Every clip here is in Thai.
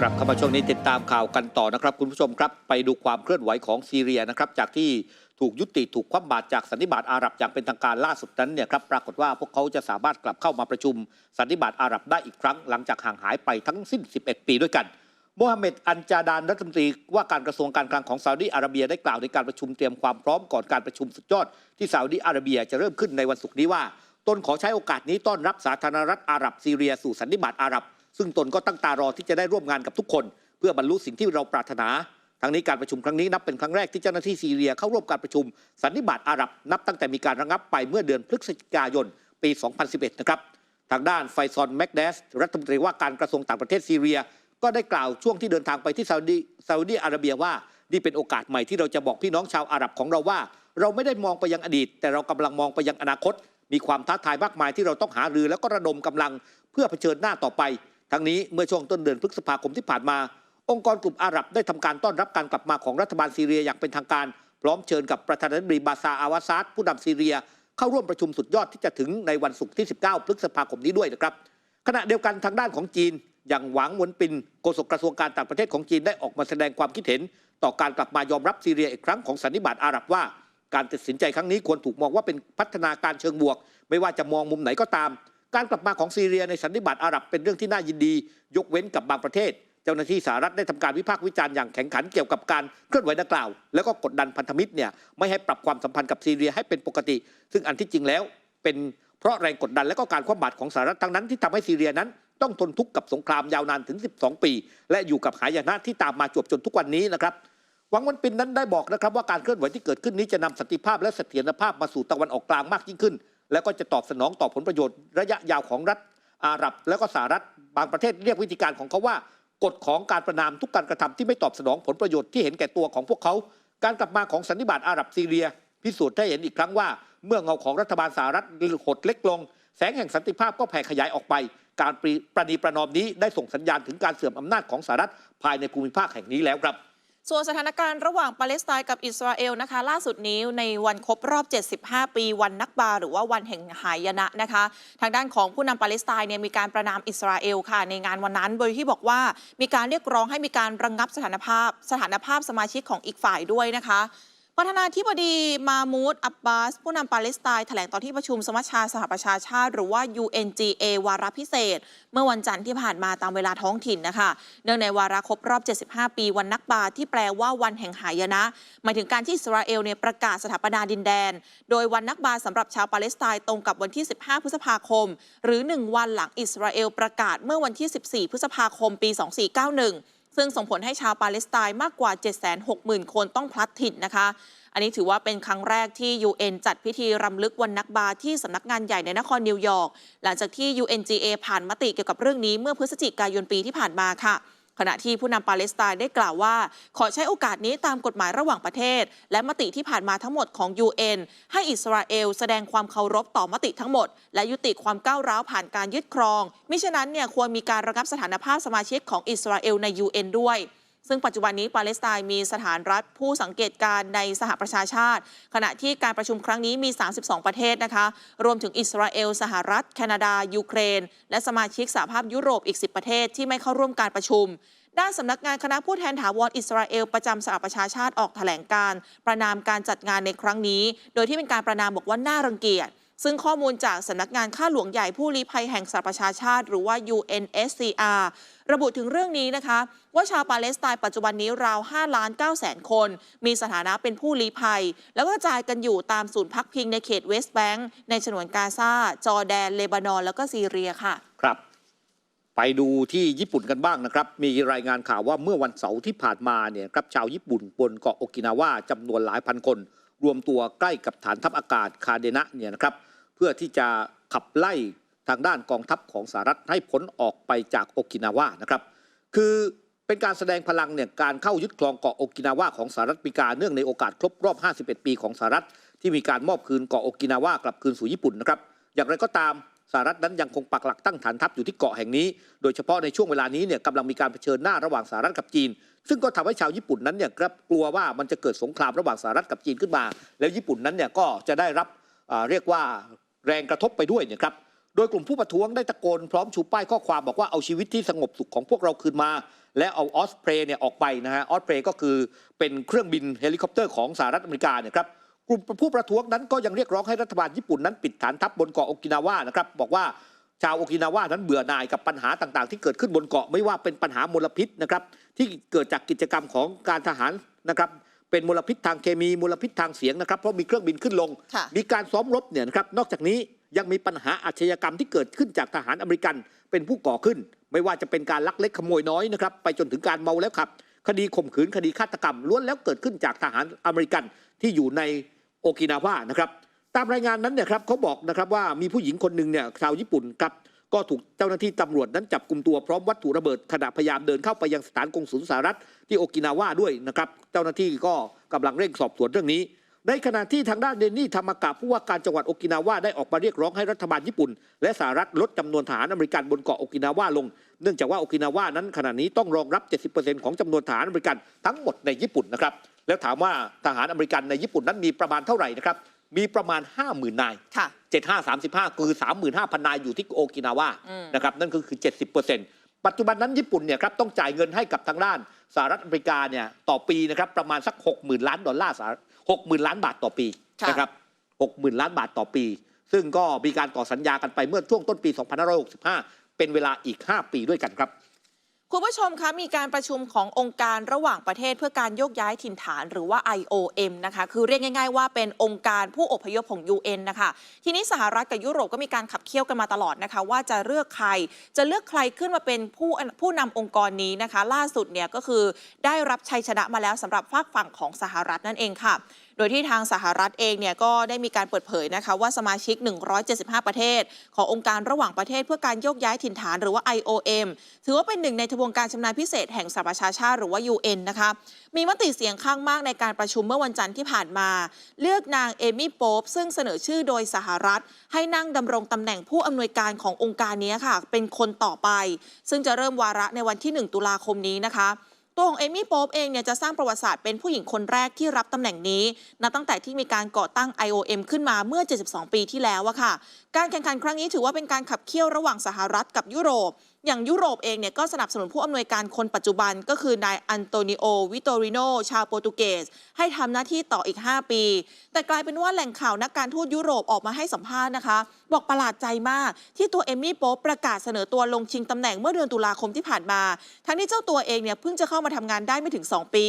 กลับเข้ามาช่วงนี้ติดตามข่าวกันต่อนะครับ คุณผู้ชมครับ ไปดูความเคลื่อนไหวของซีเรียนะครับ จากที่ถูกยุติถูกคว่ำบาตรจากสันนิบาตอาหรับอย่างเป็นทางการล่าสุดนั้นเนี่ยครับปรากฏว่าพวกเขาจะสามารถกลับเข้ามาประชุมสันนิบาตอาหรับได้อีกครั้งหลังจากห่างหายไปทั้งสิ้น 11 ปีด้วยกันโมฮัมเหม็ดอันจาดานรัฐมนตรีว่าการกระทรวงการคลังของซาอุดีอาระเบียได้กล่าวในการประชุมเตรียมความพร้อมก่อนการประชุมสุดยอดที่ซาอุดีอาระเบียจะเริ่มขึ้นในวันศุกร์นี้ว่าตนขอใช้โอกาสนี้ต้อนรับสาธารณรัฐอาหรับซีเรียสู่สันนิบาตอาหรับ ซึ่งตนก็ตั้งตารอที่จะได้ร่วมงานกับทุกคน เพื่อบรรลุสิ่งที่เราปรารถนาทั้งนี้การประชุมครั้งนี้นับเป็นครั้งแรกที่เจ้าหน้าที่ซีเรียเข้าร่วมการประชุม สันนิบาตอาหรับนับตั้งแต่มีการระงับไปเมื่อเดือนพฤศจิกายนปี 2011 นะครับ ทางด้านไฟซอนแมกเดสรัฐมนตรีว่าการกระทรวงต่างประเทศซีเรีย ก็ได้กล่าวช่วงที่เดินทางไปที่ซาอุดีซาอุดีอาระเบียว่า นี่เป็นโอกาสใหม่ที่เราจะบอกพี่น้องชาวอาหรับของเราว่า เราไม่ได้มองไปยังอดีต แต่เรากำลังมองไปยังอนาคต มีความท้าทายมากมายที่เราต้องหารือแล้วก็ระดมกำลังเพื่อเผชิญหน้าต่อไป ทั้งนี้เมื่อช่วงต้นเดือนพฤษภาคมที่ผ่านมา องค์กรกลุ่มอาหรับได้ทำการต้อนรับการกลับมาของรัฐบาลซีเรียอย่างเป็นทางการ พร้อมเชิญกับประธานาธิบดีบาซาอาวาซาดผู้นำซีเรีย เข้าร่วมประชุมสุดยอดที่จะถึงในวันศุกร์ที่ 19 พฤษภาคมนี้ด้วยนะครับขณะเดียวกันทางด้านของจีน อย่างหวังวนปินโฆษกกระทรวงการต่างประเทศของจีนได้ออกมาแสดงความคิดเห็น ต่อการกลับมายอมรับซีเรียอีกครั้งของสันนิบาตอาหรับว่า การตัดสินใจครั้งนี้ควรถูกมองว่าเป็นพัฒนาการเชิงบวก ไม่ว่าจะมองมุมไหนก็ตาม การกลับมาของซีเรียในสันนิบาตอาหรับเป็นเรื่องที่น่ายินดี ยกเว้นกับบางประเทศ เจ้าหน้าที่สหรัฐได้ทำการวิพากษ์วิจารณ์อย่างแข็งขันเกี่ยวกับการเคลื่อนไหวดังกล่าว แล้วก็กดดันพันธมิตรเนี่ยไม่ให้ปรับความสัมพันธ์กับซีเรียให้เป็นปกติ ซึ่งอันที่จริงแล้วเป็นเพราะแรงกดดันและก็การคว่ำบาตรของสหรัฐทั้งนั้นที่ทำให้ซีเรียนั้นต้องทนทุกข์กับสงครามยาวนานถึง 12 ปี และอยู่กับหายนะที่ตามมาจวบจนทุกวันนี้นะครับหวังวันปินนั้นได้บอกนะครับว่าการเคลื่อนไหวที่เกิดขึ้นนี้จะนำสันติภาพและเสถียรภาพมาสู่ตะวันออกกลางมากยิ่งขึ้น และก็จะตอบสนองต่อผลประโยชน์ระยะยาวของรัฐอาหรับ และก็สหรัฐบางประเทศเรียกวิธีการของเขาว่ากฎของการประนามทุกการกระทำที่ไม่ตอบสนองผลประโยชน์ที่เห็นแก่ตัวของพวกเขา การกลับมาของสันนิบาตอาหรับซีเรีย พิสูจน์ให้เห็นอีกครั้งว่า เมื่อเงาของรัฐบาลสหรัฐหดเล็กลง แสงแห่งสันติภาพก็แผ่ขยายออกไป การปรีประนีประนอมนี้ได้ส่งสัญญาณถึงการเสื่อมอำนาจของสหรัฐภายในภูมิภาคแห่งนี้แล้วครับ ส่วนสถานการณ์ระหว่างปาเลสไตน์กับอิสราเอลนะคะ ล่าสุดนี้ในวันครบรอบ 75 ปีวันนักบา หรือว่าวันแห่งหายนะนะคะ ทางด้านของผู้นำปาเลสไตน์เนี่ยมีการประนามอิสราเอลค่ะ ในงานวันนั้นโดยที่บอกว่ามีการเรียกร้องให้มีการระงงับสถานภาพ สถานภาพสมาชิกของอีกฝ่ายด้วยนะคะ ประธานาธิบดีมามูดอับบาส ผู้นำปาเลสไตน์แถลงตอนที่ประชุมสมัชชาสหประชาชาติ หรือว่า UNGA วาระพิเศษ เมื่อวันจันทร์ที่ผ่านมาตามเวลาท้องถิ่นนะคะ เนื่องในวาระครบรอบ 75 ปีวันนักบาที่แปลว่าวันแห่งหายนะ หมายถึงการที่อิสราเอลเนี่ยประกาศสถาปนาดินแดน โดยวันนักบาสำหรับชาวปาเลสไตน์ตรงกับวันที่ 15 พฤษภาคม หรือ 1 วันหลังอิสราเอลประกาศเมื่อวันที่ 14 พฤษภาคม ปี 2491 ซึ่งส่งผลให้ชาวปาเลสไตน์มากกว่า 760,000 คนต้องพลัดถิ่นนะคะ อันนี้ถือว่าเป็นครั้งแรกที่ UN จัดพิธีรำลึกวันนักบาที่สำนักงานใหญ่ในนครนิวยอร์กหลังจากที่ UNGA ผ่านมติเกี่ยวกับเรื่องนี้เมื่อพฤศจิกายนปีที่ผ่านมาค่ะ ขณะที่ผู้นำปาเลสไตน์ได้กล่าวว่า ขอใช้โอกาสนี้ตามกฎหมายระหว่างประเทศ และมติที่ผ่านมาทั้งหมดของ UN ให้อิสราเอลแสดงความเคารพต่อมติทั้งหมด และยุติความก้าวร้าวผ่านการยึดครองมิฉะนั้นเนี่ยควรมีการระงับสถานภาพสมาชิกของอิสราเอลใน UN ด้วย ซึ่งปัจจุบันนี้ปาเลสไตน์มีสถานรัฐผู้สังเกตการณ์ในสหประชาชาติ ขณะที่การประชุมครั้งนี้มี 32 ประเทศนะคะ รวมถึงอิสราเอล สหรัฐ แคนาดา ยูเครน และสมาชิกสหภาพยุโรปอีก 10 ประเทศที่ไม่เข้าร่วมการประชุมด้านสำนักงานคณะผู้แทนถาวรอิสราเอลประจำสหประชาชาติออกแถลงการ์ประนามการจัดงานในครั้งนี้ โดยที่เป็นการประนามบอกว่าน่ารังเกียจ ซึ่งข้อมูลจากสำนักงานข้าหลวงใหญ่ผู้ลี้ภัยแห่งสหประชาชาติ หรือว่า UNSCR ระบุถึงเรื่องนี้นะคะ ว่าชาวปาเลสไตน์ปัจจุบันนี้ราว5ล้าน9แสนคน มีสถานะเป็นผู้ลี้ภัย แล้วก็กระจายกันอยู่ตามศูนย์พักพิงในเขตเวสต์แบงก์ในฉนวนกาซาจอร์แดน เลบานอน แล้วก็ซีเรียค่ะ ครับ ไปดูที่ญี่ปุ่นกันบ้างนะครับ มีรายงานข่าวว่าเมื่อวันเสาร์ที่ผ่านมาเนี่ยครับชาวญี่ปุ่นบนเกาะโอกินาวาจำนวนหลายพันคน รวมตัวใกล้กับฐานทัพอากาศคาเดนะเนี่ยนะครับเพื่อที่จะขับไล่ทางด้านกองทัพของสหรัฐให้พ้นออกไปจากโอกินาวานะครับ คือเป็นการแสดงพลังเนี่ยการเข้ายึดครองเกาะโอกินาวาของสหรัฐอเมริกาเนื่องในโอกาสครบรอบ 51 ปีของสหรัฐ ที่มีการมอบคืนเกาะโอกินาวากลับคืนสู่ญี่ปุ่นนะครับ อย่างไรก็ตาม หรัฐนั้นยังคงปักหลักตั้งฐานทัพอยู่ที่เกาะแห่งนี้ โดยเฉพาะในช่วงเวลานี้เนี่ยกำลังมีการเผชิญหน้าระหว่างสหรัฐกับจีน ซึ่งก็ทำให้ชาวญี่ปุ่นนั้นเนี่ยกลัวว่ามันจะเกิดสงครามระหว่างสหรัฐกับจีนขึ้นมา แล้วญี่ปุ่นนั้นเนี่ยก็จะได้รับเรียกว่าแรงกระทบไปด้วยเนี่ยครับโดยกลุ่มผู้ประท้วงได้ตะโกนพร้อมชูป้ายข้อความบอกว่าเอาชีวิตที่สงบสุขของพวกเราคืนมา และเอาออสเพรย์เนี่ยออกไปนะฮะออสเพรย์ก็คือเป็นเครื่องบินเฮลิคอปเตอร์ของสหรัฐอเมริกาเนี่ยครับ กลุ่มผู้ประท้วงนั้นก็ยังเรียกร้องให้รัฐบาลญี่ปุ่นนั้นปิดฐานทัพบนเกาะโอกินาวานะครับบอกว่าชาวโอกินาวานั้นเบื่อหน่ายกับปัญหาต่างๆ ที่เกิดขึ้นบนเกาะไม่ว่าเป็นปัญหามลพิษนะครับที่เกิดจากกิจกรรมของการทหารนะครับเป็นมลพิษทางเคมีมลพิษทางเสียงนะครับเพราะมีเครื่องบินขึ้นลงค่ะมีการซ้อมรบเนี่ยนะครับนอกจากนี้ยังมีปัญหาอาชญากรรมที่เกิดขึ้นจากทหารอเมริกันเป็นผู้ก่อขึ้น ไม่ว่าจะเป็นการลักเล็กขโมยน้อยนะครับไปจนถึงการเมาแล้วขับ คดีข่มขืนคดีฆาตกรรมล้วนแล้วเกิดขึ้นจากทหารอเมริกันที่อยู่ใน โอกินาวานะครับ ตามรายงานนั้นเนี่ยครับเขาบอกนะครับว่ามีผู้หญิงคนหนึ่งเนี่ยชาวญี่ปุ่นครับก็ถูกเจ้าหน้าที่ตำรวจนั้นจับกลุ่มตัวพร้อมวัตถุระเบิดขณะพยายามเดินเข้าไปยังสถานกงสุลสหรัฐที่โอกินาวาด้วยนะครับเจ้าหน้าที่ก็กำลังเร่งสอบสวนเรื่องนี้ ในขณะที่ทางด้านเดนนี่ธรรมกะผู้ว่าการจังหวัดโอกินาวาได้ออกมาเรียกร้องให้รัฐบาลญี่ปุ่น และสหรัฐลดจำนวนทหารอเมริกันบนเกาะโอกินาวาลง เนื่องจากว่าโอกินาวานั้นขณะนี้ต้องรองรับ 70%ของจำนวนทหารอเมริกันทั้งหมดในญี่ปุ่นนะครับ แล้วถามว่าทหารอเมริกันในญี่ปุ่นนั้นมีประมาณเท่าไหร่นะครับมีประมาณ 50,000 นายค่ะ75 35คือ 35,000 นายอยู่ที่โอกินาวาอืมนะครับนั่นก็คือ 70%ปัจจุบันนั้นญี่ปุ่นเนี่ยครับต้องจ่ายเงินให้กับทางด้านสหรัฐอเมริกาเนี่ยต่อปีนะครับประมาณสัก 60,000 ล้านดอลลาร์สหรัฐ60,000 ล้านบาทต่อปีค่ะนะครับ60,000 ล้านบาทต่อปี ซึ่งก็มีการต่อสัญญากันไปเมื่อช่วงต้นปี 2565 เป็นเวลาอีก 5 ปีด้วยกันครับ คุณผู้ชมคะมีการประชุมขององค์การระหว่างประเทศเพื่อการโยกย้ายถิ่นฐานหรือว่า IOM นะคะคือเรียกง่าย ๆ ว่าเป็นองค์การผู้อพยพของ UN นะคะทีนี้สหรัฐกับยุโรปก็มีการขับเคี่ยวกันมาตลอดนะคะ ว่าจะเลือกใครจะเลือกใครขึ้นมาเป็นผู้ผู้นำองค์กรนี้นะคะ ล่าสุดเนี่ยก็คือได้รับชัยชนะมาแล้วสำหรับฝากฝั่งของสหรัฐนั่นเองค่ะ โดยที่ทางสหรัฐเองเนี่ยก็ได้มีการเปิดเผยนะคะว่าสมาชิก 175 ประเทศ ขององค์การระหว่างประเทศเพื่อการโยกย้ายถิ่นฐานหรือว่า IOM ถือว่าเป็นหนึ่งในทบวงการชำนาญพิเศษแห่งสหประชาชาติหรือว่า UN นะคะมีมติเสียงข้างมากในการประชุมเมื่อวันจันทร์ที่ผ่านมา เลือกนางเอมี่โป๊ปซึ่งเสนอชื่อโดยสหรัฐ ให้นั่งดำรงตำแหน่งผู้อำนวยการขององค์การนี้ค่ะ เป็นคนต่อไป ซึ่งจะเริ่มวาระในวันที่ 1 ตุลาคมนี้นะคะ ตัวของเอมี่โป๊ปเองเนี่ยจะสร้างประวัติศาสตร์เป็นผู้หญิงคนแรกที่รับตำแหน่งนี้นับตั้งแต่ที่มีการก่อตั้ง IOM ขึ้นมาเมื่อ 72 ปีที่แล้วอะค่ะ การแข่งขันครั้งนี้ถือว่าเป็นการขับเคี่ยวระหว่างสหรัฐกับยุโรป อย่างยุโรปเองเนี่ยก็สนับสนุนผู้อำนวยการคนปัจจุบันก็คือนายอันโตนิโอ วิโตริโน ชาวโปรตุเกส ให้ทำหน้าที่ต่ออีก 5 ปี แต่กลายเป็นว่าแหล่งข่าวนักการทูตยุโรปออกมาให้สัมภาษณ์นะคะ บอกประหลาดใจมาก ที่ตัวเอมมี่โป๊ปประกาศเสนอตัวลงชิงตำแหน่งเมื่อเดือนตุลาคมที่ผ่านมา ทั้งที่เจ้าตัวเองเนี่ยเพิ่งจะเข้ามาทำงานได้ไม่ถึง 2 ปี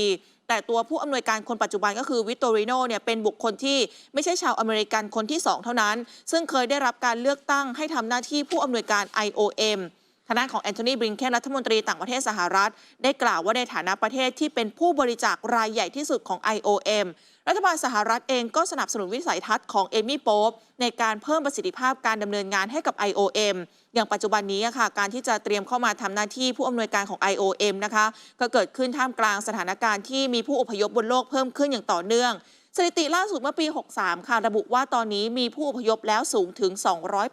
แต่ตัวผู้อำนวยการคนปัจจุบันก็คือวิตโตริโนเนี่ยเป็นบุคคลที่ไม่ใช่ชาวอเมริกันคนที่ 2 เท่านั้น ซึ่งเคยได้รับการเลือกตั้งให้ทำหน้าที่ผู้อำนวยการ IOM ทางด้านของแอนโทนีบริงเคนรัฐมนตรีต่างประเทศสหรัฐ ได้กล่าวว่าในฐานะประเทศที่เป็นผู้บริจาครายใหญ่ที่สุดของ IOM รัฐบาลสหรัฐเองก็สนับสนุนวิสัยทัศน์ของเอมี่โป๊ปในการเพิ่มประสิทธิภาพการดำเนินงานให้กับ IOM อย่างปัจจุบันนี้ค่ะ การที่จะเตรียมเข้ามาทำหน้าที่ผู้อำนวยการของ IOM นะคะ ก็เกิดขึ้นท่ามกลางสถานการณ์ที่มีผู้อพยพบนโลกเพิ่มขึ้นอย่างต่อเนื่อง สถิติล่าสุดเมื่อปี 63 ค่ะ ระบุว่าตอนนี้มีผู้อพยพแล้วสูงถึง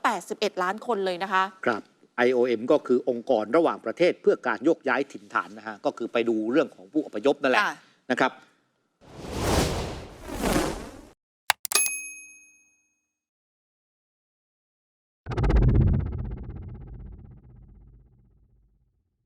281 ล้านคนเลยนะคะ ครับ IOM ก็คือองค์กรระหว่างประเทศเพื่อการโยกย้ายถิ่นฐานนะฮะก็คือไปดูเรื่องของผู้อพยพนั่นแหละค่ะนะครับ